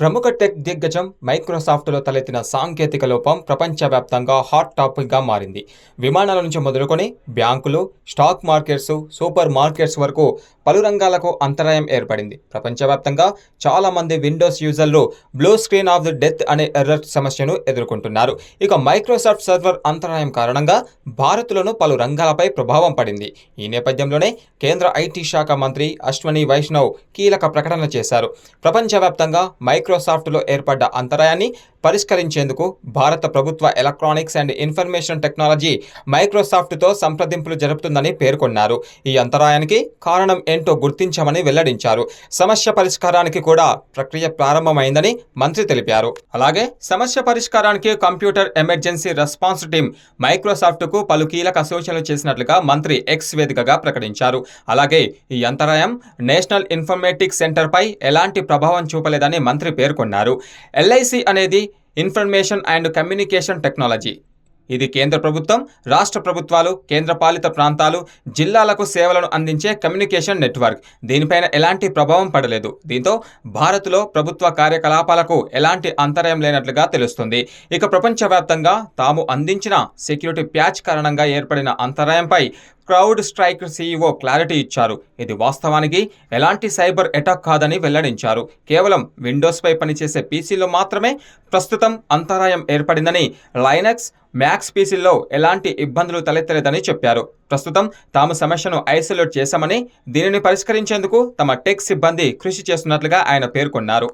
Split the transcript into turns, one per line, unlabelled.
ప్రముఖ టెక్ దిగ్గజం మైక్రోసాఫ్ట్లో తలెత్తిన సాంకేతిక లోపం ప్రపంచవ్యాప్తంగా హాట్ టాపిక్గా మారింది. విమానాల నుంచి మొదలుకొని బ్యాంకులు స్టాక్ మార్కెట్స్ సూపర్ మార్కెట్స్ వరకు పలు రంగాలకు అంతరాయం ఏర్పడింది. ప్రపంచవ్యాప్తంగా చాలామంది విండోస్ యూజర్లు blue screen of the death అనే ఎర్రర్ సమస్యను ఎదుర్కొంటున్నారు. ఇక మైక్రోసాఫ్ట్ సర్వర్ అంతరాయం కారణంగా భారత్లోనూ పలు రంగాలపై ప్రభావం పడింది. ఈ నేపథ్యంలోనే కేంద్ర ఐటీ శాఖ మంత్రి అశ్వని వైష్ణవ్ కీలక ప్రకటన చేశారు. ప్రపంచవ్యాప్తంగా మైక్రో మైక్రోసాఫ్ట్లో ఏర్పడ్డ అంతరాయాన్ని పరిష్కరించేందుకు భారత ప్రభుత్వ ఎలక్ట్రానిక్స్ అండ్ ఇన్ఫర్మేషన్ టెక్నాలజీ మైక్రోసాఫ్ట్తో సంప్రదింపులు జరుపుతుందని పేర్కొన్నారు. ఈ అంతరాయానికి కారణం ఏంటో గుర్తించామని వెల్లడించారు. సమస్య పరిష్కారానికి కూడా ప్రక్రియ ప్రారంభమైందని మంత్రి తెలిపారు. అలాగే సమస్య పరిష్కారానికి కంప్యూటర్ ఎమర్జెన్సీ రెస్పాన్స్ టీం మైక్రోసాఫ్ట్కు పలు కీలక సూచనలు చేసినట్లుగా మంత్రి ఎక్స్ వేదికగా ప్రకటించారు. అలాగే ఈ అంతరాయం నేషనల్ ఇన్ఫర్మేటిక్స్ సెంటర్పై ఎలాంటి ప్రభావం చూపలేదని మంత్రి పేర్కొన్నారు. ఎల్ఐసి అనేది ఇన్ఫర్మేషన్ అండ్ కమ్యూనికేషన్ టెక్నాలజీ. ఇది కేంద్ర ప్రభుత్వం రాష్ట్ర ప్రభుత్వాలు కేంద్రపాలిత ప్రాంతాలు జిల్లాలకు సేవలను అందించే కమ్యూనికేషన్ నెట్వర్క్. దీనిపైన ఎలాంటి ప్రభావం పడలేదు. దీంతో భారత్లో ప్రభుత్వ కార్యకలాపాలకు ఎలాంటి అంతరాయం లేనట్లుగా తెలుస్తుంది. ఇక ప్రపంచవ్యాప్తంగా తాము అందించిన సెక్యూరిటీ ప్యాచ్ కారణంగా ఏర్పడిన అంతరాయంపై క్రౌడ్ స్ట్రైక్ సీఈఓ క్లారిటీ ఇచ్చారు. ఇది వాస్తవానికి ఎలాంటి సైబర్ అటాక్ కాదని వెల్లడించారు. కేవలం విండోస్పై పనిచేసే పీసీలో మాత్రమే ప్రస్తుతం అంతరాయం ఏర్పడిందని లైనక్స్ మ్యాక్స్ పీసీల్లో ఎలాంటి ఇబ్బందులు తలెత్తలేదని చెప్పారు. ప్రస్తుతం తాము సమస్యను ఐసోలేట్ చేశామని దీనిని పరిష్కరించేందుకు తమ టెక్ సిబ్బంది కృషి చేస్తున్నట్లుగా ఆయన పేర్కొన్నారు.